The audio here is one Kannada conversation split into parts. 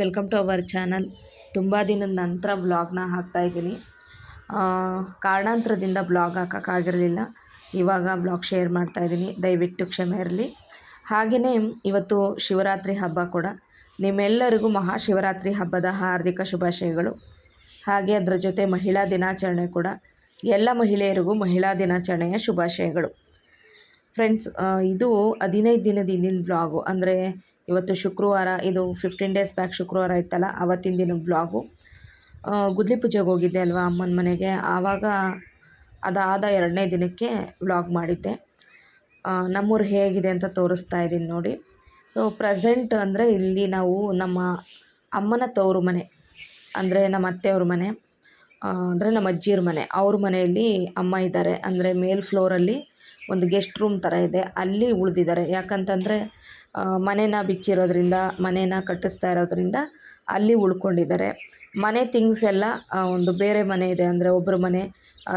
ವೆಲ್ಕಮ್ ಟು ಅವರ್ ಚಾನಲ್ ತುಂಬ ದಿನದ ನಂತರ ವ್ಲಾಗ್ನ ಹಾಕ್ತಾಯಿದ್ದೀನಿ ಕಾರಣಾಂತರದಿಂದ ಬ್ಲಾಗ್ ಹಾಕೋಕ್ಕಾಗಿರಲಿಲ್ಲ ಇವಾಗ ಬ್ಲಾಗ್ ಶೇರ್ ಮಾಡ್ತಾಯಿದ್ದೀನಿ ದಯವಿಟ್ಟು ಕ್ಷಮೆ ಇರಲಿ. ಹಾಗೆಯೇ ಇವತ್ತು ಶಿವರಾತ್ರಿ ಹಬ್ಬ ಕೂಡ. ನಿಮ್ಮೆಲ್ಲರಿಗೂ ಮಹಾಶಿವರಾತ್ರಿ ಹಬ್ಬದ ಹಾರ್ದಿಕ ಶುಭಾಶಯಗಳು. ಹಾಗೆ ಅದರ ಜೊತೆ ಮಹಿಳಾ ದಿನಾಚರಣೆ ಕೂಡ. ಎಲ್ಲ ಮಹಿಳೆಯರಿಗೂ ಮಹಿಳಾ ದಿನಾಚರಣೆಯ ಶುಭಾಶಯಗಳು. ಫ್ರೆಂಡ್ಸ್ ಇದು ಹದಿನೈದು ದಿನದ ಹಿಂದಿನ ಬ್ಲಾಗು ಅಂದರೆ ಇವತ್ತು ಶುಕ್ರವಾರ, ಇದು ಫಿಫ್ಟೀನ್ ಡೇಸ್ ಬ್ಯಾಕ್ ಶುಕ್ರವಾರ ಇತ್ತಲ್ಲ ಆವತ್ತಿನ ದಿನ ಬ್ಲಾಗು ಗುದ್ಲಿ ಪೂಜೆಗೆ ಹೋಗಿದ್ದೆ ಅಲ್ವಾ ಅಮ್ಮನ ಮನೆಗೆ. ಆವಾಗ ಅದಾದ ಎರಡನೇ ದಿನಕ್ಕೆ ವ್ಲಾಗ್ ಮಾಡಿದ್ದೆ. ನಮ್ಮೂರು ಹೇಗಿದೆ ಅಂತ ತೋರಿಸ್ತಾ ಇದ್ದೀನಿ ನೋಡಿ. ಸೊ ಪ್ರೆಸೆಂಟ್ ಅಂದರೆ ಇಲ್ಲಿ ನಾವು ನಮ್ಮ ಅಮ್ಮನ ತವರು ಮನೆ, ಅಂದರೆ ನಮ್ಮ ಅತ್ತೆಯವ್ರ ಮನೆ ಅಂದರೆ ನಮ್ಮ ಅಜ್ಜಿಯವ್ರ ಮನೆ. ಅವ್ರ ಮನೆಯಲ್ಲಿ ಅಮ್ಮ ಇದ್ದಾರೆ. ಅಂದರೆ ಮೇಲ್ ಫ್ಲೋರಲ್ಲಿ ಒಂದು ಗೆಸ್ಟ್ ರೂಮ್ ಥರ ಇದೆ. ಅಲ್ಲಿ ಉಳಿದಿದ್ದಾರೆ. ಯಾಕಂತಂದರೆ ಮನೇನ ಬಿಚ್ಚಿರೋದ್ರಿಂದ, ಮನೇನ ಕಟ್ಟಿಸ್ತಾ ಇರೋದ್ರಿಂದ ಅಲ್ಲಿ ಉಳ್ಕೊಂಡಿದ್ದಾರೆ. ಮನೆ ಥಿಂಗ್ಸ್ ಎಲ್ಲ ಒಂದು ಬೇರೆ ಮನೆ ಇದೆ ಅಂದರೆ ಒಬ್ಬರ ಮನೆ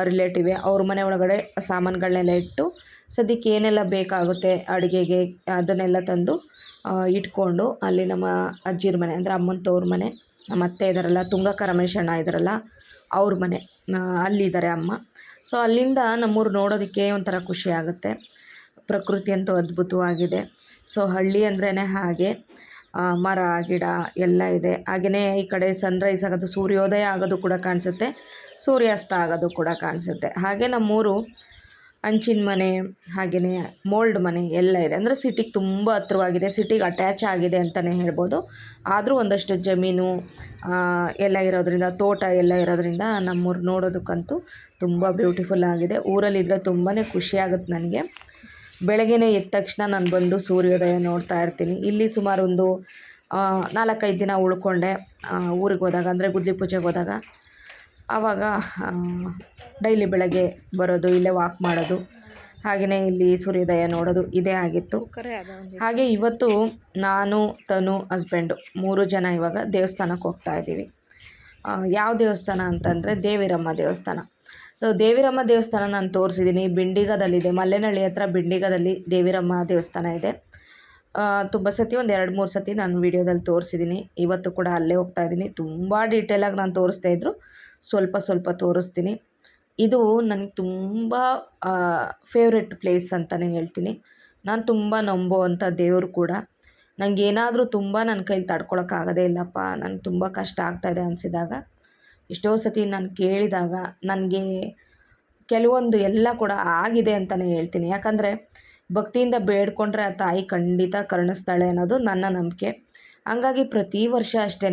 ರಿಲೇಟಿವೆ ಅವ್ರ ಮನೆ ಒಳಗಡೆ ಸಾಮಾನುಗಳನ್ನೆಲ್ಲ ಇಟ್ಟು ಸದ್ಯಕ್ಕೆ ಏನೆಲ್ಲ ಬೇಕಾಗುತ್ತೆ ಅಡುಗೆಗೆ ಅದನ್ನೆಲ್ಲ ತಂದು ಇಟ್ಕೊಂಡು ಅಲ್ಲಿ ನಮ್ಮ ಅಜ್ಜಿರ ಮನೆ ಅಂದರೆ ಅಮ್ಮನ ತವ್ರ ಮನೆ, ನಮ್ಮ ಅತ್ತೆ ಇದ್ದಾರಲ್ಲ ತುಂಗಕ್ಕ ರಮೇಶ್ ಅಣ್ಣ ಇದ್ದಾರಲ್ಲ ಅವ್ರ ಮನೆ ಅಲ್ಲಿದ್ದಾರೆ ಅಮ್ಮ. ಸೊ ಅಲ್ಲಿಂದ ನಮ್ಮೂರು ನೋಡೋದಕ್ಕೆ ಒಂಥರ ಖುಷಿ ಆಗುತ್ತೆ. ಪ್ರಕೃತಿ ಅಂತೂ ಅದ್ಭುತವಾಗಿದೆ. ಸೊ ಹಳ್ಳಿ ಅಂದ್ರೇ ಹಾಗೆ. ಮರ, ಗಿಡ ಎಲ್ಲ ಇದೆ. ಹಾಗೆಯೇ ಈ ಕಡೆ ಸನ್ರೈಸ್ ಆಗೋದು, ಸೂರ್ಯೋದಯ ಆಗೋದು ಕೂಡ ಕಾಣಿಸುತ್ತೆ. ಸೂರ್ಯಾಸ್ತ ಆಗೋದು ಕೂಡ ಕಾಣಿಸುತ್ತೆ. ಹಾಗೆ ನಮ್ಮೂರು ಅಂಚಿನ ಮನೆ ಹಾಗೆಯೇ ಮೋಲ್ಡ್ ಮನೆ ಎಲ್ಲ ಇದೆ. ಅಂದರೆ ಸಿಟಿಗೆ ತುಂಬ ಹತ್ರವಾಗಿದೆ. ಸಿಟಿಗೆ ಅಟ್ಯಾಚ್ ಆಗಿದೆ ಅಂತಲೇ ಹೇಳ್ಬೋದು. ಆದರೂ ಒಂದಷ್ಟು ಜಮೀನು ಎಲ್ಲ ಇರೋದ್ರಿಂದ, ತೋಟ ಎಲ್ಲ ಇರೋದ್ರಿಂದ ನಮ್ಮೂರು ನೋಡೋದಕ್ಕಂತೂ ತುಂಬ ಬ್ಯೂಟಿಫುಲ್ ಆಗಿದೆ. ಊರಲ್ಲಿದ್ದರೆ ತುಂಬಾ ಖುಷಿಯಾಗುತ್ತೆ ನನಗೆ. ಬೆಳಗ್ಗೆನೇ ಎದ್ದ ತಕ್ಷಣ ನಾನು ಬಂದು ಸೂರ್ಯೋದಯ ನೋಡ್ತಾ ಇರ್ತೀನಿ. ಇಲ್ಲಿ ಸುಮಾರು ಒಂದು ನಾಲ್ಕೈದು ದಿನ ಉಳ್ಕೊಂಡೆ ಊರಿಗೆ ಹೋದಾಗ ಅಂದರೆ ಗುದ್ಲಿ ಪೂಜೆಗೆ ಹೋದಾಗ. ಆವಾಗ ಡೈಲಿ ಬೆಳಗ್ಗೆ ಬರೋದು ಇಲ್ಲೇ ವಾಕ್ ಮಾಡೋದು. ಹಾಗೆಯೇ ಇಲ್ಲಿ ಸೂರ್ಯೋದಯ ನೋಡೋದು ಇದೇ ಆಗಿತ್ತು. ಹಾಗೆ ಇವತ್ತು ನಾನು ತನು ಹಸ್ಬೆಂಡು ಮೂರು ಜನ ಇವಾಗ ದೇವಸ್ಥಾನಕ್ಕೆ ಹೋಗ್ತಾ ಇದ್ದೀವಿ. ಯಾವ ದೇವಸ್ಥಾನ ಅಂತಂದರೆ ದೇವಿರಮ್ಮ ದೇವಸ್ಥಾನ. ಸೊ ದೇವಿರಮ್ಮ ದೇವಸ್ಥಾನ ನಾನು ತೋರಿಸಿದ್ದೀನಿ ಬಿಂಡಿಗದಲ್ಲಿದೆ ಮಲ್ಲೆನಹಳ್ಳಿ ಹತ್ರ ಬಿಂಡಿಗದಲ್ಲಿ ದೇವಿರಮ್ಮ ದೇವಸ್ಥಾನ ಇದೆ. ತುಂಬ ಸತಿ ಒಂದು ಎರಡು ಮೂರು ಸತಿ ನಾನು ವೀಡಿಯೋದಲ್ಲಿ ತೋರಿಸಿದ್ದೀನಿ ಇವತ್ತು ಕೂಡ ಅಲ್ಲೇ ಹೋಗ್ತಾ ಇದ್ದೀನಿ ತುಂಬ ಡೀಟೇಲಾಗಿ ನಾನು ತೋರಿಸ್ತಾ ಇದ್ದರು ಸ್ವಲ್ಪ ಸ್ವಲ್ಪ ತೋರಿಸ್ತೀನಿ. ಇದು ನನಗೆ ತುಂಬ ಫೇವ್ರೆಟ್ ಪ್ಲೇಸ್ ಅಂತಲೇ ಹೇಳ್ತೀನಿ. ನಾನು ತುಂಬ ನಂಬುವಂಥ ದೇವರು ಕೂಡ. ನನಗೇನಾದರೂ ತುಂಬ ನನ್ನ ಕೈಲಿ ತಡ್ಕೊಳಕ್ಕಾಗದೇ ಇಲ್ಲಪ್ಪ. ನನಗೆ ತುಂಬ ಕಷ್ಟ ಆಗ್ತಾಯಿದೆ ಅನಿಸಿದಾಗ. ಎಷ್ಟೋ ಸತಿ ನಾನು ಕೇಳಿದಾಗ ನನಗೆ ಕೆಲವೊಂದು ಎಲ್ಲ ಕೂಡ ಆಗಿದೆ ಅಂತಲೇ ಹೇಳ್ತೀನಿ. ಯಾಕಂದರೆ ಭಕ್ತಿಯಿಂದ ಬೇಡ್ಕೊಂಡ್ರೆ ಆ ತಾಯಿ ಖಂಡಿತ ಕರುಣಿಸ್ತಾಳೆ ಅನ್ನೋದು ನನ್ನ ನಂಬಿಕೆ. ಹಂಗಾಗಿ ಪ್ರತಿ ವರ್ಷ ಅಷ್ಟೇ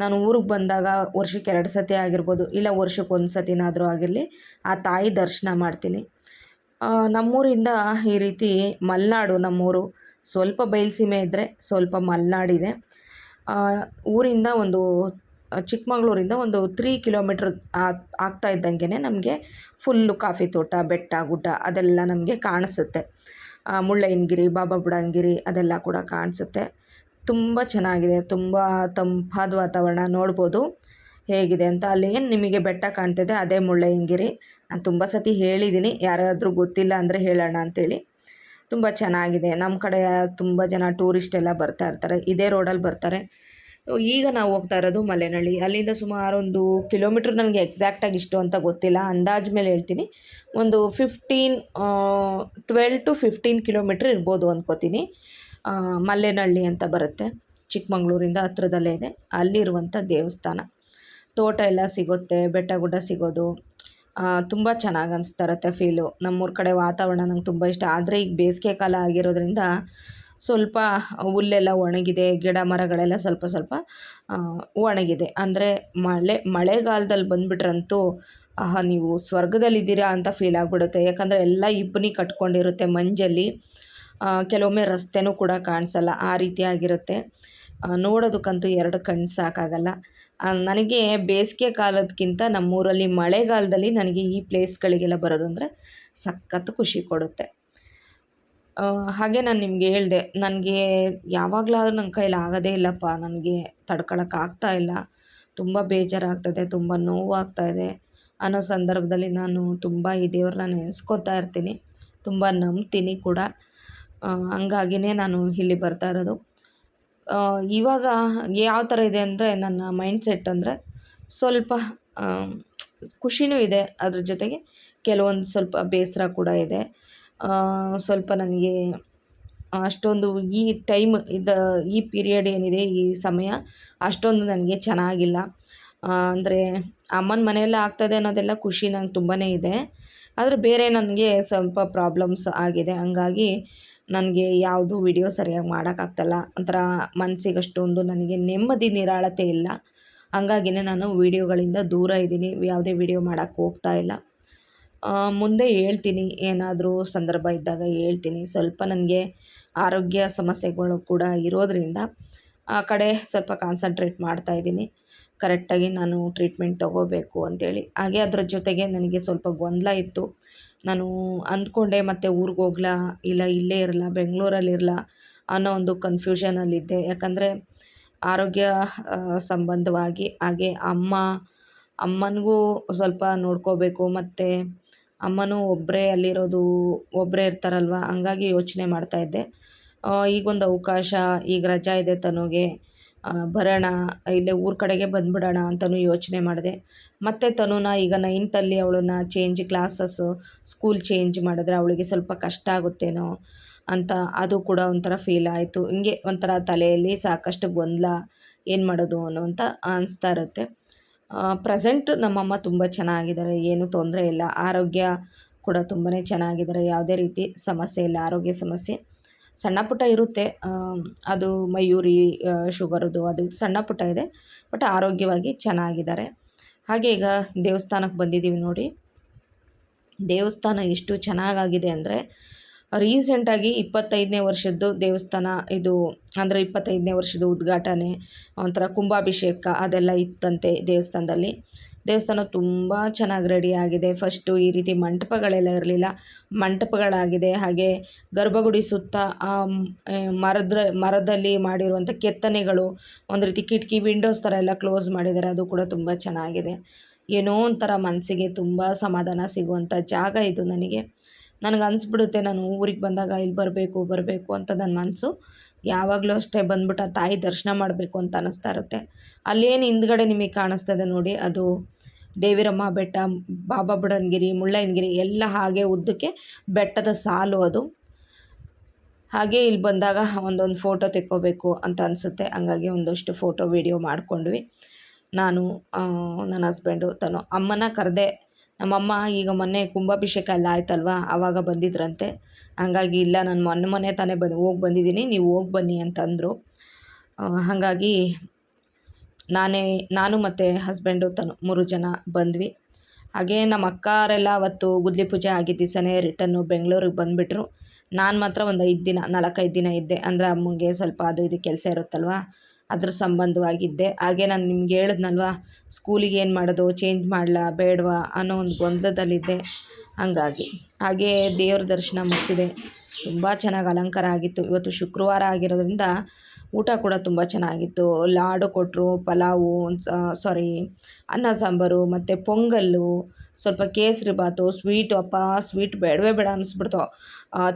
ನಾನು ಊರಿಗೆ ಬಂದಾಗ ವರ್ಷಕ್ಕೆ ಎರಡು ಸತಿ ಆಗಿರ್ಬೋದು, ಇಲ್ಲ ವರ್ಷಕ್ಕೆ ಒಂದು ಸತಿನಾದರೂ ಆಗಿರಲಿ ಆ ತಾಯಿ ದರ್ಶನ ಮಾಡ್ತೀನಿ. ನಮ್ಮೂರಿಂದ ಈ ರೀತಿ ಮಲ್ನಾಡು ನಮ್ಮೂರು ಸ್ವಲ್ಪ ಬಯಲುಸೀಮೆ ಇದ್ದರೆ ಸ್ವಲ್ಪ ಮಲ್ನಾಡಿದೆ. ಊರಿಂದ ಒಂದು ಚಿಕ್ಕಮಗಳೂರಿಂದ ಒಂದು ತ್ರೀ ಕಿಲೋಮೀಟ್ರ್ ಆಗ್ತಾ ಇದ್ದಂಗೆ ನಮಗೆ ಫುಲ್ಲು ಕಾಫಿ ತೋಟ, ಬೆಟ್ಟ, ಗುಡ್ಡ ಅದೆಲ್ಲ ನಮಗೆ ಕಾಣಿಸುತ್ತೆ. ಮುಳ್ಳಯ್ಯನಗಿರಿ, ಬಾಬಾ ಬುಡನ್ಗಿರಿ ಅದೆಲ್ಲ ಕೂಡ ಕಾಣಿಸುತ್ತೆ. ತುಂಬ ಚೆನ್ನಾಗಿದೆ, ತುಂಬ ತಂಪಾದ ವಾತಾವರಣ ನೋಡ್ಬೋದು. ಹೇಗಿದೆ ಅಂತ ಅಲ್ಲಿ ಏನು ನಿಮಗೆ ಬೆಟ್ಟ ಕಾಣ್ತಿದೆ ಅದೇ ಮುಳ್ಳಯ್ಯನಗಿರಿ. ನಾನು ತುಂಬ ಸತಿ ಹೇಳಿದ್ದೀನಿ ಯಾರಾದರೂ ಗೊತ್ತಿಲ್ಲ ಅಂದರೆ ಹೇಳೋಣ ಅಂತೇಳಿ. ತುಂಬ ಚೆನ್ನಾಗಿದೆ ನಮ್ಮ ಕಡೆ ತುಂಬ ಜನ ಟೂರಿಸ್ಟ್ ಎಲ್ಲ ಬರ್ತಾ ಇರ್ತಾರೆ, ಇದೇ ರೋಡಲ್ಲಿ ಬರ್ತಾರೆ. ಈಗ ನಾವು ಹೋಗ್ತಾ ಇರೋದು ಮಲೆನಳ್ಳಿ. ಅಲ್ಲಿಂದ ಸುಮಾರು ಒಂದು ಕಿಲೋಮೀಟ್ರ್ ನನಗೆ ಎಕ್ಸಾಕ್ಟಾಗಿ ಇಷ್ಟು ಅಂತ ಗೊತ್ತಿಲ್ಲ. ಅಂದಾಜು ಮೇಲೆ ಹೇಳ್ತೀನಿ. ಒಂದು fifteen twelve to fifteen kilometre ಇರ್ಬೋದು ಅಂದ್ಕೋತೀನಿ ಮಲೆನಳ್ಳಿ ಅಂತ ಬರುತ್ತೆ. ಚಿಕ್ಕಮಂಗ್ಳೂರಿಂದ ಹತ್ರದಲ್ಲೇ ಇದೆ. ಅಲ್ಲಿರುವಂಥ ದೇವಸ್ಥಾನ. ತೋಟ ಎಲ್ಲ ಸಿಗುತ್ತೆ, ಬೆಟ್ಟ ಗುಡ್ಡ ಸಿಗೋದು. ತುಂಬ ಚೆನ್ನಾಗಿ ಅನಿಸ್ತಾ ಇರುತ್ತೆ ಫೀಲು ನಮ್ಮೂರ ಕಡೆ ವಾತಾವರಣ ನಂಗೆ ತುಂಬ ಇಷ್ಟ. ಆದರೆ ಈಗ ಬೇಸಿಗೆ ಕಾಲ ಆಗಿರೋದ್ರಿಂದ ಸ್ವಲ್ಪ ಹುಲ್ಲೆಲ್ಲ ಒಣಗಿದೆ, ಗಿಡ ಮರಗಳೆಲ್ಲ ಸ್ವಲ್ಪ ಸ್ವಲ್ಪ ಒಣಗಿದೆ. ಅಂದರೆ ಮಳೆ, ಮಳೆಗಾಲದಲ್ಲಿ ಬಂದುಬಿಟ್ರಂತೂ, ಆಹಾ, ನೀವು ಸ್ವರ್ಗದಲ್ಲಿದ್ದೀರಾ ಅಂತ ಫೀಲ್ ಆಗಿಬಿಡುತ್ತೆ. ಯಾಕಂದರೆ ಎಲ್ಲ ಇಬ್ಬನಿ ಕಟ್ಕೊಂಡಿರುತ್ತೆ ಮಂಜಲ್ಲಿ. ಕೆಲವೊಮ್ಮೆ ರಸ್ತೆನೂ ಕೂಡ ಕಾಣಿಸಲ್ಲ, ಆ ರೀತಿಯಾಗಿರುತ್ತೆ ನೋಡೋದಕ್ಕಂತೂ ಎರಡು ಕಣ್ಣು ಸಾಕಾಗಲ್ಲ. ನನಗೆ ಬೇಸಿಗೆ ಕಾಲದಕ್ಕಿಂತ ನಮ್ಮೂರಲ್ಲಿ ಮಳೆಗಾಲದಲ್ಲಿ ನನಗೆ ಈ ಪ್ಲೇಸ್ಗಳಿಗೆಲ್ಲ ಬರೋದು ಅಂದರೆ ಸಖತ್ತು ಖುಷಿ ಕೊಡುತ್ತೆ. ಹಾಗೆ ನಾನು ನಿಮಗೆ ಹೇಳಿದೆ, ನನಗೆ ಯಾವಾಗಲಾದ್ರೂ ನನ್ನ ಕೈಲಿ ಆಗೋದೇ ಇಲ್ಲಪ್ಪ, ನನಗೆ ತಡ್ಕೊಳಕ್ಕಾಗ್ತಾ ಇಲ್ಲ. ತುಂಬ ಬೇಜಾರಾಗ್ತದೆ, ತುಂಬ ನೋವಾಗ್ತಾ ಇದೆ. ಅನ್ನೋ ಸಂದರ್ಭದಲ್ಲಿ ನಾನು ತುಂಬ ಈ ದೇವ್ರನ್ನ ನೆನೆಸ್ಕೋತಾ ಇರ್ತೀನಿ. ತುಂಬ ನಂಬ್ತೀನಿ ಕೂಡ. ಹಂಗಾಗಿನೇ ನಾನು ಇಲ್ಲಿ ಬರ್ತಾ ಇರೋದು. ಇವಾಗ ಯಾವ ಥರ ಇದೆ ಅಂದರೆ ನನ್ನ ಮೈಂಡ್ಸೆಟ್ ಅಂದರೆ ಸ್ವಲ್ಪ ಖುಷಿನೂ ಇದೆ ಅದ್ರ ಜೊತೆಗೆ ಕೆಲವೊಂದು ಸ್ವಲ್ಪ ಬೇಸರ ಕೂಡ ಇದೆ. ಸ್ವಲ್ಪ ನನಗೆ ಅಷ್ಟೊಂದು ಈ ಟೈಮ್ ಇದು, ಈ ಪೀರಿಯಡ್ ಏನಿದೆ, ಈ ಸಮಯ ಅಷ್ಟೊಂದು ನನಗೆ ಚೆನ್ನಾಗಿಲ್ಲ. ಅಂದರೆ ಅಮ್ಮನ ಮನೆಯಲ್ಲೇ ಆಗ್ತದೆ ಅನ್ನೋದೆಲ್ಲ ಖುಷಿ ನಂಗೆ ತುಂಬಾ ಇದೆ. ಆದರೆ ಬೇರೆ ನನಗೆ ಸ್ವಲ್ಪ ಪ್ರಾಬ್ಲಮ್ಸ್ ಆಗಿದೆ. ಹಂಗಾಗಿ ನನಗೆ ಯಾವುದು ವಿಡಿಯೋ ಸರಿಯಾಗಿ ಮಾಡೋಕ್ಕಾಗ್ತಲ್ಲ. ಒಂಥರ ಮನಸ್ಸಿಗೆ ಅಷ್ಟೊಂದು ನನಗೆ ನೆಮ್ಮದಿ, ನಿರಾಳತೆ ಇಲ್ಲ. ಹಂಗಾಗಿನೇ ನಾನು ವೀಡಿಯೋಗಳಿಂದ ದೂರ ಇದ್ದೀನಿ. ಯಾವುದೇ ವಿಡಿಯೋ ಮಾಡೋಕ್ಕೆ ಹೋಗ್ತಾ ಇಲ್ಲ. ಮುಂದೆ ಹೇಳ್ತೀನಿ. ಏನಾದರೂ ಸಂದರ್ಭ ಇದ್ದಾಗ ಹೇಳ್ತೀನಿ. ಸ್ವಲ್ಪ ನನಗೆ ಆರೋಗ್ಯ ಸಮಸ್ಯೆಗಳು ಕೂಡ ಇರೋದರಿಂದ ಆ ಕಡೆ ಸ್ವಲ್ಪ ಕಾನ್ಸಂಟ್ರೇಟ್ ಮಾಡ್ತಾ ಇದ್ದೀನಿ. ಕರೆಕ್ಟಾಗಿ ನಾನು ಟ್ರೀಟ್ಮೆಂಟ್ ತೊಗೋಬೇಕು ಅಂತೇಳಿ. ಹಾಗೆ ಅದರ ಜೊತೆಗೆ ನನಗೆ ಸ್ವಲ್ಪ ಗೊಂದಲ ಇತ್ತು. ನಾನು ಅಂದ್ಕೊಂಡೆ, ಮತ್ತೆ ಊರಿಗೆ ಹೋಗ್ಲಾ? ಇಲ್ಲ, ಇಲ್ಲೇ ಇರಲ್ಲ, ಬೆಂಗಳೂರಲ್ಲಿ ಇರಲ್ಲ? ಅನ್ನೋ ಒಂದು ಕನ್ಫ್ಯೂಷನಲ್ಲಿದ್ದೆ ಯಾಕಂದರೆ ಆರೋಗ್ಯ ಸಂಬಂಧವಾಗಿ ಹಾಗೆ ಅಮ್ಮ, ಅಮ್ಮನಿಗೂ ಸ್ವಲ್ಪ ನೋಡ್ಕೋಬೇಕು, ಮತ್ತು ಅಮ್ಮನೂ ಒಬ್ಬರೇ ಅಲ್ಲಿರೋದು ಒಬ್ಬರೇ ಇರ್ತಾರಲ್ವ? ಹಂಗಾಗಿ ಯೋಚನೆ ಮಾಡ್ತಾಯಿದ್ದೆ ಈಗೊಂದು ಅವಕಾಶ, ಈಗ ರಜಾ ಇದೆ ತನುಗೆ. ಬರೋಣ, ಇಲ್ಲೇ ಊರ ಕಡೆಗೆ ಬಂದುಬಿಡೋಣ ಅಂತಲೂ ಯೋಚನೆ ಮಾಡಿದೆ. ಮತ್ತು ತನುನ, ಈಗ ನೈನ್ತಲ್ಲಿ ಅವಳನ್ನ ಚೇಂಜ್ ಕ್ಲಾಸಸ್ಸು ಸ್ಕೂಲ್ ಚೇಂಜ್ ಮಾಡಿದ್ರೆ ಅವಳಿಗೆ ಸ್ವಲ್ಪ ಕಷ್ಟ ಆಗುತ್ತೇನೋ ಅಂತ ಅದು ಕೂಡ ಒಂಥರ ಫೀಲ್ ಆಯಿತು. ಹಿಂಗೆ ಒಂಥರ ತಲೆಯಲ್ಲಿ ಸಾಕಷ್ಟು ಗೊಂದಲ ಏನು ಮಾಡೋದು ಅನ್ನೋ ಅಂತ ಅನಿಸ್ತಾ ಇರುತ್ತೆ. ಪ್ರೆಸೆಂಟ್ ನಮ್ಮಮ್ಮ ತುಂಬ ಚೆನ್ನಾಗಿದ್ದಾರೆ. ಏನೂ ತೊಂದರೆ ಇಲ್ಲ. ಆರೋಗ್ಯ ಕೂಡ ತುಂಬಾ ಚೆನ್ನಾಗಿದ್ದಾರೆ. ಯಾವುದೇ ರೀತಿ ಸಮಸ್ಯೆ ಇಲ್ಲ. ಆರೋಗ್ಯ ಸಮಸ್ಯೆ ಸಣ್ಣ ಪುಟ್ಟ ಇರುತ್ತೆ. ಅದು ಮಯೂರಿ ಶುಗರದು ಅದು ಸಣ್ಣ ಪುಟ್ಟ ಇದೆ. ಬಟ್ ಆರೋಗ್ಯವಾಗಿ ಚೆನ್ನಾಗಿದ್ದಾರೆ. ಹಾಗೆ ಈಗ ದೇವಸ್ಥಾನಕ್ಕೆ ಬಂದಿದ್ದೀವಿ ನೋಡಿ. ದೇವಸ್ಥಾನ ಎಷ್ಟು ಚೆನ್ನಾಗಾಗಿದೆ ಅಂದರೆ ರೀಸೆಂಟಾಗಿ ಇಪ್ಪತ್ತೈದನೇ ವರ್ಷದ್ದು ದೇವಸ್ಥಾನ ಇದು, ಅಂದರೆ ಇಪ್ಪತ್ತೈದನೇ ವರ್ಷದ ಉದ್ಘಾಟನೆ, ಒಂಥರ ಕುಂಭಾಭಿಷೇಕ ಅದೆಲ್ಲ ಇತ್ತಂತೆ ದೇವಸ್ಥಾನದಲ್ಲಿ. ದೇವಸ್ಥಾನ ತುಂಬ ಚೆನ್ನಾಗಿ ರೆಡಿ ಆಗಿದೆ. ಫಸ್ಟು ಈ ರೀತಿ ಮಂಟಪಗಳೆಲ್ಲ ಇರಲಿಲ್ಲ. ಮಂಟಪಗಳಾಗಿದೆ, ಹಾಗೆ ಗರ್ಭಗುಡಿ ಸುತ್ತ ಆ ಮರದ ಮರದಲ್ಲಿ ಮಾಡಿರುವಂಥ ಕೆತ್ತನೆಗಳು, ಒಂದು ರೀತಿ ಕಿಟಕಿ ವಿಂಡೋಸ್ ಥರ ಎಲ್ಲ ಕ್ಲೋಸ್ ಮಾಡಿದ್ದಾರೆ. ಅದು ಕೂಡ ತುಂಬ ಚೆನ್ನಾಗಿದೆ. ಏನೋ ಒಂಥರ ಮನಸ್ಸಿಗೆ ತುಂಬ ಸಮಾಧಾನ ಸಿಗುವಂಥ ಜಾಗ ಇದು ನನಗೆ. ನನಗೆ ಅನಿಸ್ಬಿಡುತ್ತೆ ನಾನು ಊರಿಗೆ ಬಂದಾಗ ಇಲ್ಲಿ ಬರಬೇಕು ಬರಬೇಕು ಅಂತ ನನ್ನ ಮನಸ್ಸು. ಯಾವಾಗಲೂ ಅಷ್ಟೇ ಬಂದ್ಬಿಟ್ಟು ಆ ತಾಯಿ ದರ್ಶನ ಮಾಡಬೇಕು ಅಂತ ಅನ್ನಿಸ್ತಾ ಇರುತ್ತೆ. ಅಲ್ಲೇನು ಹಿಂದ್ಗಡೆ ನಿಮಗೆ ಕಾಣಿಸ್ತದೆ ನೋಡಿ, ಅದು ದೇವಿರಮ್ಮ, ಬೆಟ್ಟ, ಬಾಬಾ ಬುಡನ್ಗಿರಿ, ಮುಳ್ಳಯ್ಯನಗಿರಿ, ಎಲ್ಲ ಹಾಗೆ ಉದ್ದಕ್ಕೆ ಬೆಟ್ಟದ ಸಾಲು ಅದು. ಹಾಗೆ ಇಲ್ಲಿ ಬಂದಾಗ ಒಂದೊಂದು ಫೋಟೋ ತೆಕ್ಕೋಬೇಕು ಅಂತ ಅನಿಸುತ್ತೆ. ಹಂಗಾಗಿ ಒಂದಷ್ಟು ಫೋಟೋ, ವೀಡಿಯೋ ಮಾಡ್ಕೊಂಡ್ವಿ. ನಾನು ನನ್ನ ಹಸ್ಬೆಂಡು, ತನು ಅಮ್ಮನ ಕರೆದೆ ನಮ್ಮಮ್ಮ ಈಗ ಮೊನ್ನೆ ಕುಂಭಾಭಿಷೇಕ ಎಲ್ಲ ಆಯ್ತಲ್ವ? ಆವಾಗ ಬಂದಿದ್ರಂತೆ. ಹಂಗಾಗಿ ಇಲ್ಲ, ನಾನು ಮೊನ್ನೆ ಮೊನ್ನೆ ತಾನೇ ಬಂದು ಹೋಗಿ ಬಂದಿದ್ದೀನಿ. ನೀವು ಹೋಗಿ ಬನ್ನಿ ಅಂತಂದರು. ಹಾಗಾಗಿ ನಾನೇ, ನಾನು ಮತ್ತು ಹಸ್ಬೆಂಡು ತನು ಮೂರು ಜನ ಬಂದ್ವಿ. ಹಾಗೆ ನಮ್ಮ ಅಕ್ಕಾರೆಲ್ಲ ಅವತ್ತು ಗುದ್ಲಿ ಪೂಜೆ ಆಗಿದ್ದ ದಿವಸನೇ ರಿಟರ್ನು ಬೆಂಗಳೂರಿಗೆ ಬಂದುಬಿಟ್ರು. ನಾನು ಮಾತ್ರ ಒಂದು ಐದು ದಿನ, ನಾಲ್ಕೈದು ದಿನ ಇದ್ದೆ. ಅಂದರೆ ಅಮ್ಮಂಗೆ ಸ್ವಲ್ಪ ಅದು ಇದು ಕೆಲಸ ಇರುತ್ತಲ್ವ? ಅದ್ರ ಸಂಬಂಧವಾಗಿದ್ದೆ. ಹಾಗೆ ನಾನು ನಿಮ್ಗೆ ಹೇಳಿದ್ನಲ್ವ, ಸ್ಕೂಲಿಗೆ ಏನು ಮಾಡೋದು ಚೇಂಜ್ ಮಾಡಲಾ, ಬೇಡವಾ ಅನ್ನೋ ಒಂದು ಗೊಂದಲದಲ್ಲಿದ್ದೆ. ಹಂಗಾಗಿ. ಹಾಗೆ ದೇವ್ರ ದರ್ಶನ ಮುಗಿಸಿದೆ. ತುಂಬ ಚೆನ್ನಾಗಿ ಅಲಂಕಾರ ಆಗಿತ್ತು. ಇವತ್ತು ಶುಕ್ರವಾರ ಆಗಿರೋದ್ರಿಂದ ಊಟ ಕೂಡ ತುಂಬ ಚೆನ್ನಾಗಿತ್ತು. ಲಾಡು ಕೊಟ್ಟರು ಪಲಾವು ಸಾರಿ ಅನ್ನ ಸಾಂಬಾರು, ಮತ್ತು ಪೊಂಗಲ್ಲು, ಸ್ವಲ್ಪ ಕೇಸರಿ ಬಾತು ಸ್ವೀಟು ಅಪ್ಪ ಸ್ವೀಟ್ ಬೇಡವೇ ಬೇಡ ಅನ್ನಿಸ್ಬಿಡ್ತು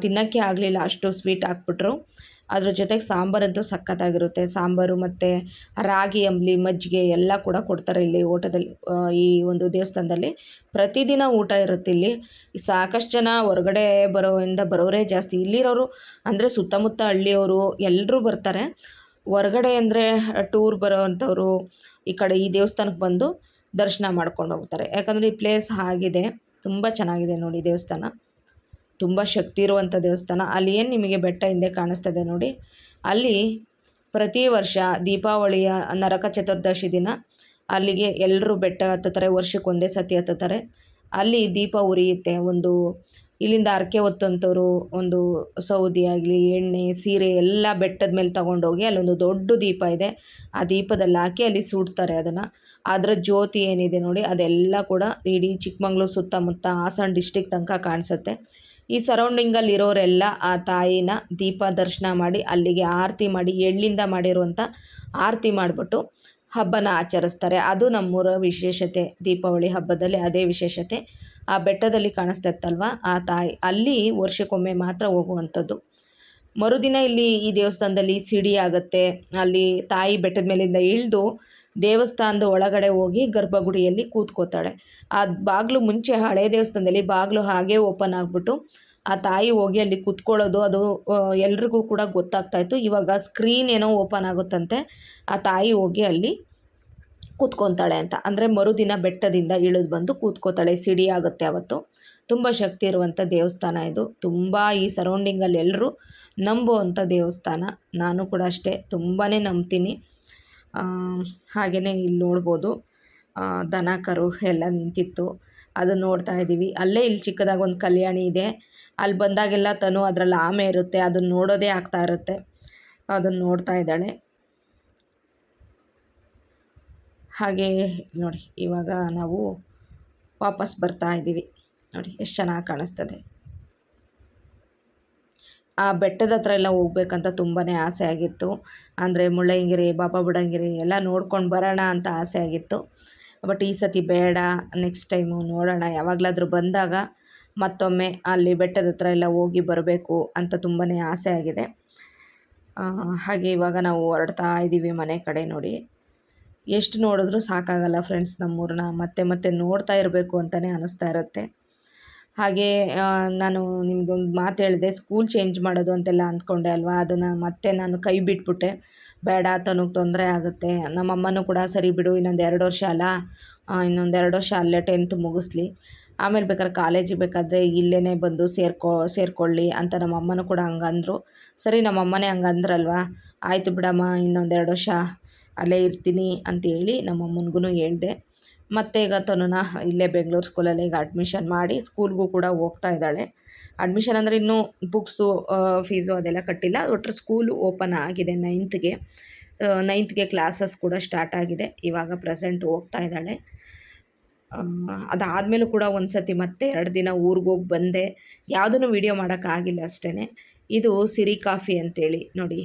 ತಿನ್ನೋಕ್ಕೆ ಆಗಲಿಲ್ಲ. ಅಷ್ಟು ಸ್ವೀಟ್ ಹಾಕ್ಬಿಟ್ರು. ಅದ್ರ ಜೊತೆಗೆ ಸಾಂಬಾರಂತೂ ಸಖತ್ತಾಗಿರುತ್ತೆ. ಸಾಂಬಾರು ಮತ್ತು ರಾಗಿ, ಅಂಬಲಿ, ಮಜ್ಜಿಗೆ ಎಲ್ಲ ಕೂಡ ಕೊಡ್ತಾರೆ ಇಲ್ಲಿ ಓಟದಲ್ಲಿ ಈ ಒಂದು ದೇವಸ್ಥಾನದಲ್ಲಿ. ಪ್ರತಿದಿನ ಊಟ ಇರುತ್ತೆ ಇಲ್ಲಿ. ಸಾಕಷ್ಟು ಜನ ಹೊರಗಡೆ ಬರೋಯಿಂದ ಬರೋರೇ ಜಾಸ್ತಿ. ಇಲ್ಲಿರೋರು ಅಂದರೆ ಸುತ್ತಮುತ್ತ ಹಳ್ಳಿಯವರು ಎಲ್ಲರೂ ಬರ್ತಾರೆ. ಹೊರಗಡೆ ಅಂದರೆ ಟೂರ್ ಬರೋವಂಥವ್ರು ಈ ಕಡೆ ಈ ದೇವಸ್ಥಾನಕ್ಕೆ ಬಂದು ದರ್ಶನ ಮಾಡ್ಕೊಂಡು ಹೋಗ್ತಾರೆ. ಯಾಕಂದರೆ ಈ ಪ್ಲೇಸ್ ಆಗಿದೆ. ತುಂಬ ಚೆನ್ನಾಗಿದೆ ನೋಡಿ ದೇವಸ್ಥಾನ. ತುಂಬ ಶಕ್ತಿ ಇರುವಂಥ ದೇವಸ್ಥಾನ. ಅಲ್ಲಿ ಏನು ನಿಮಗೆ ಬೆಟ್ಟ ಹಿಂದೆ ಕಾಣಿಸ್ತದೆ ನೋಡಿ. ಅಲ್ಲಿ ಪ್ರತಿ ವರ್ಷ ದೀಪಾವಳಿಯ ನರಕ ಚತುರ್ದಶಿ ದಿನ ಅಲ್ಲಿಗೆ ಎಲ್ಲರೂ ಬೆಟ್ಟ ಹತ್ತುತ್ತಾರೆ ವರ್ಷಕ್ಕೆ ಒಂದೇ ಸತಿ ಹತ್ತುತ್ತಾರೆ. ಅಲ್ಲಿ ದೀಪ ಉರಿಯುತ್ತೆ. ಒಂದು ಇಲ್ಲಿಂದ ಅರಕೆ ಹೊತ್ತಂಥವ್ರು ಒಂದು ಸೌದಿ ಆಗಲಿ, ಎಣ್ಣೆ, ಸೀರೆ ಎಲ್ಲ ಬೆಟ್ಟದ ಮೇಲೆ ತಗೊಂಡೋಗಿ ಅಲ್ಲೊಂದು ದೊಡ್ಡ ದೀಪ ಇದೆ. ಆ ದೀಪದಲ್ಲಿ ಹಾಕಿ ಅಲ್ಲಿ ಸುಡ್ತಾರೆ ಅದನ್ನು. ಅದರ ಜ್ಯೋತಿ ಏನಿದೆ ನೋಡಿ, ಅದೆಲ್ಲ ಕೂಡ ಇಡೀ ಚಿಕ್ಕಮಂಗ್ಳೂರು ಸುತ್ತಮುತ್ತ ಹಾಸನ ಡಿಸ್ಟಿಕ್ ತನಕ ಕಾಣಿಸುತ್ತೆ. ಈ ಸರೌಂಡಿಂಗಲ್ಲಿ ಇರೋರೆಲ್ಲ ಆ ತಾಯಿನ ದೀಪ ದರ್ಶನ ಮಾಡಿ, ಅಲ್ಲಿಗೆ ಆರತಿ ಮಾಡಿ, ಎಳ್ಳಿಂದ ಮಾಡಿರುವಂಥ ಆರತಿ ಮಾಡಿಬಿಟ್ಟು ಹಬ್ಬನ ಆಚರಿಸ್ತಾರೆ. ಅದು ನಮ್ಮೂರ ವಿಶೇಷತೆ. ದೀಪಾವಳಿ ಹಬ್ಬದಲ್ಲಿ ಅದೇ ವಿಶೇಷತೆ. ಆ ಬೆಟ್ಟದಲ್ಲಿ ಕಾಣಿಸ್ತಾ ಇತ್ತಲ್ವ ಆ ತಾಯಿ, ಅಲ್ಲಿ ವರ್ಷಕ್ಕೊಮ್ಮೆ ಮಾತ್ರ ಹೋಗುವಂಥದ್ದು. ಮರುದಿನ ಇಲ್ಲಿ ಈ ದೇವಸ್ಥಾನದಲ್ಲಿ ಸಿಡಿ ಆಗುತ್ತೆ. ಅಲ್ಲಿ ತಾಯಿ ಬೆಟ್ಟದ ಮೇಲಿಂದ ಇಳಿದು ದೇವಸ್ಥಾನದ ಒಳಗಡೆ ಹೋಗಿ ಗರ್ಭಗುಡಿಯಲ್ಲಿ ಕೂತ್ಕೋತಾಳೆ ಆ ಬಾಗಿಲು ಮುಂಚೆ ಹಳೆ ದೇವಸ್ಥಾನದಲ್ಲಿ ಬಾಗಿಲು ಹಾಗೆ ಓಪನ್ ಆಗಿಬಿಟ್ಟು ಆ ತಾಯಿ ಹೋಗಿ ಅಲ್ಲಿ ಕೂತ್ಕೊಳ್ಳೋದು ಅದು ಎಲ್ರಿಗೂ ಕೂಡ ಗೊತ್ತಾಗ್ತಾಯಿತ್ತು ಇವಾಗ ಸ್ಕ್ರೀನ್ ಏನೋ ಓಪನ್ ಆಗುತ್ತಂತೆ. ಆ ತಾಯಿ ಹೋಗಿ ಅಲ್ಲಿ ಕೂತ್ಕೊತಾಳೆ ಅಂತ. ಅಂದರೆ ಮರುದಿನ ಬೆಟ್ಟದಿಂದ ಇಳಿದು ಬಂದು ಕೂತ್ಕೋತಾಳೆ ಸಿಡಿ ಆಗುತ್ತೆ ಅವತ್ತು. ತುಂಬ ಶಕ್ತಿ ಇರುವಂಥ ದೇವಸ್ಥಾನ ಇದು. ತುಂಬ ಈ ಸರೌಂಡಿಂಗಲ್ಲಿ ಎಲ್ಲರೂ ನಂಬುವಂಥ ದೇವಸ್ಥಾನ. ನಾನು ಕೂಡ ಅಷ್ಟೇ. ತುಂಬಾ ನಂಬ್ತೀನಿ. ಹಾಗೆಯೇ ಇಲ್ಲಿ ನೋಡ್ಬೋದು. ದನ, ಕರು ಎಲ್ಲ ನಿಂತಿತ್ತು. ಅದನ್ನು ನೋಡ್ತಾ ಇದ್ದೀವಿ. ಅಲ್ಲೇ ಇಲ್ಲಿ ಚಿಕ್ಕದಾಗಿ ಒಂದು ಕಲ್ಯಾಣಿ ಇದೆ. ಅಲ್ಲಿ ಬಂದಾಗೆಲ್ಲ ತನು ಅದರಲ್ಲಿ ಆಮೆ ಇರುತ್ತೆ. ಅದನ್ನು ನೋಡೋದೇ ಆಗ್ತಾ ಇರುತ್ತೆ. ಅದನ್ನು ನೋಡ್ತಾ ಇದ್ದಾಳೆ. ಹಾಗೆ ನೋಡಿ, ಇವಾಗ ನಾವು ವಾಪಸ್ ಬರ್ತಾ ಇದ್ದೀವಿ. ನೋಡಿ, ಎಷ್ಟು ಚೆನ್ನಾಗಿ ಕಾಣಿಸ್ತದೆ. ಆ ಬೆಟ್ಟದ ಹತ್ರ ಎಲ್ಲ ಹೋಗ್ಬೇಕಂತ ತುಂಬಾ ಆಸೆ ಆಗಿತ್ತು. ಅಂದರೆ ಮುಳ್ಳಯ್ಯನಗಿರಿ, ಬಾಬಾ ಬುಡಂಗಿರಿ ಎಲ್ಲ ನೋಡ್ಕೊಂಡು ಬರೋಣ ಅಂತ ಆಸೆ ಆಗಿತ್ತು. ಬಟ್ ಈ ಸತಿ ಬೇಡ ನೆಕ್ಸ್ಟ್ ಟೈಮು ನೋಡೋಣ. ಯಾವಾಗಲಾದರೂ ಬಂದಾಗ ಮತ್ತೊಮ್ಮೆ ಅಲ್ಲಿ ಬೆಟ್ಟದ ಹತ್ರ ಎಲ್ಲ ಹೋಗಿ ಬರಬೇಕು ಅಂತ ತುಂಬಾ ಆಸೆ ಆಗಿದೆ. ಹಾಗೆ ಇವಾಗ ನಾವು ಹೊರಡ್ತಾ ಇದ್ದೀವಿ ಮನೆ ಕಡೆ ನೋಡಿ. ಎಷ್ಟು ನೋಡಿದ್ರೂ ಸಾಕಾಗಲ್ಲ ಫ್ರೆಂಡ್ಸ್ ನಮ್ಮೂರನ್ನ. ಮತ್ತೆ ಮತ್ತೆ ನೋಡ್ತಾ ಇರಬೇಕು ಅಂತಲೇ ಅನ್ನಿಸ್ತಾ ಇರುತ್ತೆ. ಹಾಗೆ ನಾನು ನಿಮಗೊಂದು ಮಾತು ಹೇಳಿದೆ ಸ್ಕೂಲ್ ಚೇಂಜ್ ಮಾಡೋದು ಅಂತೆಲ್ಲ ಅಂದ್ಕೊಂಡೆ ಅಲ್ವಾ? ಅದನ್ನು ಮತ್ತೆ ನಾನು ಕೈ ಬಿಟ್ಬಿಟ್ಟೆ. ಬೇಡ, ತನಗೆ ತೊಂದರೆ ಆಗುತ್ತೆ. ನಮ್ಮಮ್ಮನೂ ಕೂಡ, ಸರಿ ಬಿಡು, ಇನ್ನೊಂದು ಎರಡು ವರ್ಷ ಅಲ್ಲ? ಇನ್ನೊಂದು ಎರಡು ವರ್ಷ ಅಲ್ಲೇ ಟೆಂತ್ ಮುಗಿಸ್ಲಿ. ಆಮೇಲೆ ಬೇಕಾದ್ರೆ ಕಾಲೇಜಿಗೆ ಬೇಕಾದರೆ ಇಲ್ಲೇ ಬಂದು ಸೇರ್ಕೋ, ಸೇರಿಕೊಳ್ಳಿ ಅಂತ ನಮ್ಮ ಅಮ್ಮನೂ ಕೂಡ ಹಂಗಂದರು. ಸರಿ ನಮ್ಮ ಅಮ್ಮನೇ ಹಂಗಂದ್ರಲ್ವಾ? ಆಯಿತು ಬಿಡಮ್ಮ, ಇನ್ನೊಂದು ಎರಡು ವರ್ಷ ಅಲ್ಲೇ ಇರ್ತೀನಿ ಅಂತೇಳಿ ನಮ್ಮ ಅಮ್ಮನಿಗೂ ಹೇಳಿದೆ. ಮತ್ತು ಈಗ ತನುನ ಇಲ್ಲೇ ಬೆಂಗಳೂರು ಸ್ಕೂಲಲ್ಲಿ ಈಗ ಅಡ್ಮಿಷನ್ ಮಾಡಿ ಸ್ಕೂಲ್ಗೂ ಕೂಡ ಹೋಗ್ತಾ ಇದ್ದಾಳೆ. ಅಡ್ಮಿಷನ್ ಅಂದರೆ ಇನ್ನೂ ಬುಕ್ಸು ಫೀಸು ಅದೆಲ್ಲ ಕಟ್ಟಿಲ್ಲ. ಒಟ್ಟರೆ ಸ್ಕೂಲು ಓಪನ್ ಆಗಿದೆ ನೈನ್ತ್ಗೆ ನೈನ್ತ್ಗೆ ಕ್ಲಾಸಸ್ ಕೂಡ ಸ್ಟಾರ್ಟ್ ಆಗಿದೆ. ಇವಾಗ ಪ್ರೆಸೆಂಟ್ ಹೋಗ್ತಾ ಇದ್ದಾಳೆ. ಅದಾದಮೇಲೂ ಕೂಡ ಒಂದು ಸತಿ ಮತ್ತೆ ಎರಡು ದಿನ ಊರಿಗೆ ಹೋಗಿ ಬಂದೆ. ಯಾವುದನ್ನು ವೀಡಿಯೋ ಮಾಡೋಕ್ಕಾಗಿಲ್ಲ ಅಷ್ಟೇ ಇದು ಸಿರಿ ಕಾಫಿ ಅಂತೇಳಿ, ನೋಡಿ.